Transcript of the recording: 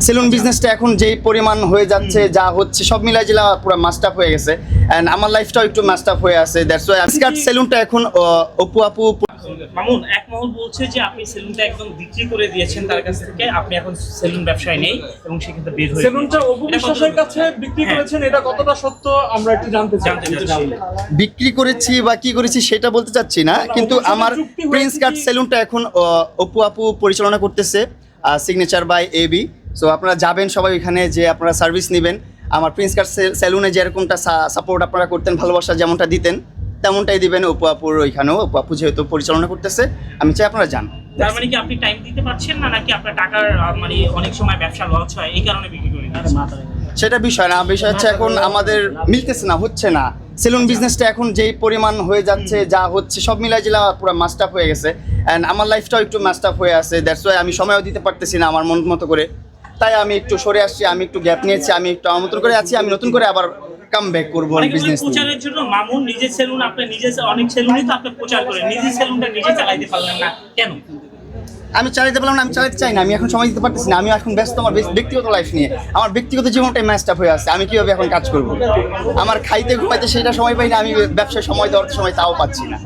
Salon বিজনেসটা এখন যেই পরিমাণ হয়ে যাচ্ছে যা হচ্ছে সব মিলাই জিলা পুরো মাস্টাপ হয়ে গেছে। অ্যান্ড আমার লাইফটাও একটু মাস্টাপ হয়ে আছে দ্যাটস ওয়াই স্কার্ট সেলুনটা এখন অপু আপু মামুন এক মহল বলছে যে আপনি সেলুনটা একদম বিক্রি করে দিয়েছেন তার কাছ থেকে আপনি এখন সেলুন ব্যবসায় নেই এবং সেক্ষেত্রে বের হয়ে সেলুনটা অপু বিশ্বাসের কাছে বিক্রি হ্যাঁ। করেছেন এটা কতটা সত্য আমরা একটু জানতে চাই। বিক্রি করেছি বা কি করেছি সেটা বলতে চাচ্ছি না কিন্তু আমার প্রিন্স কাট সেলুনটা এখন আহ, অপু আপু পরিচালনা করতেছে সিগনেচার বাই এবি সো আপনারা যাবেন সবাই ওইখানে যে আপনারা সার্ভিস নেবেন। আমার প্রিন্স কাট সেলুনে যেরকমটা সাপোর্ট আপনারা করতেন ভালোবাসা যেমনটা দিতেন তেমনটাই দিবেন। অপু আপুর ওইখানেও অপু আপু যেহেতু পরিচালনা করতেছে আমি চাই আপনারা যান। তার মানে কি আপনি টাইম দিতে পারছেন না নাকি আপনার টাকার মানে অনেক সময় ব্যবসা লস হয়? এই কারণে বিক্রি করে দিচ্ছেন? সেটা বিষয় না বিষয় হচ্ছে এখন আমাদের মিলতেছে না হচ্ছে না। সেলুন বিজনেসটা এখন যেই পরিমাণ হয়ে যাচ্ছে যা হচ্ছে সব মিলাই জিলা পুরো মাস্টাপ হয়ে গেছে। অ্যান্ড আমার লাইফটাও একটু মাস্টাপ হয়ে আছে দ্যাটস ওয়াই আমি সময়ও দিতে পারতেছি না আমার মন মতো করে। তাই আমি একটু সরে আসছি আমি একটু গ্যাপ নিয়েছি আমি একটু মতন করে আছি আমি নতুন করে আবার কাম ব্যাক করব বিজনেস প্রচারের জন্য মামুন নিজের সেলুন আপনি নিজে অনেক সেলুনই তো আপনি প্রচার করেন নিজের সেলুনটা নিজে চালাইতে পারলেন না কেন? আমি চালাতে পারলাম না আমি চালাতে চাই না আমি এখন সময় দিতে পারতেছি না আমি এখন ব্যস্ত আমার ব্যক্তিগত লাইফ নিয়ে। আমার ব্যক্তিগত জীবনটাই ম্যাচড আপ হয়ে আছে আমি কীভাবে এখন কাজ করব? আমার খাইতে ঘুমাইতে সেটা সময় পাই না আমি ব্যবসায় সময় দেওয়ার সময় তাও পাচ্ছি না।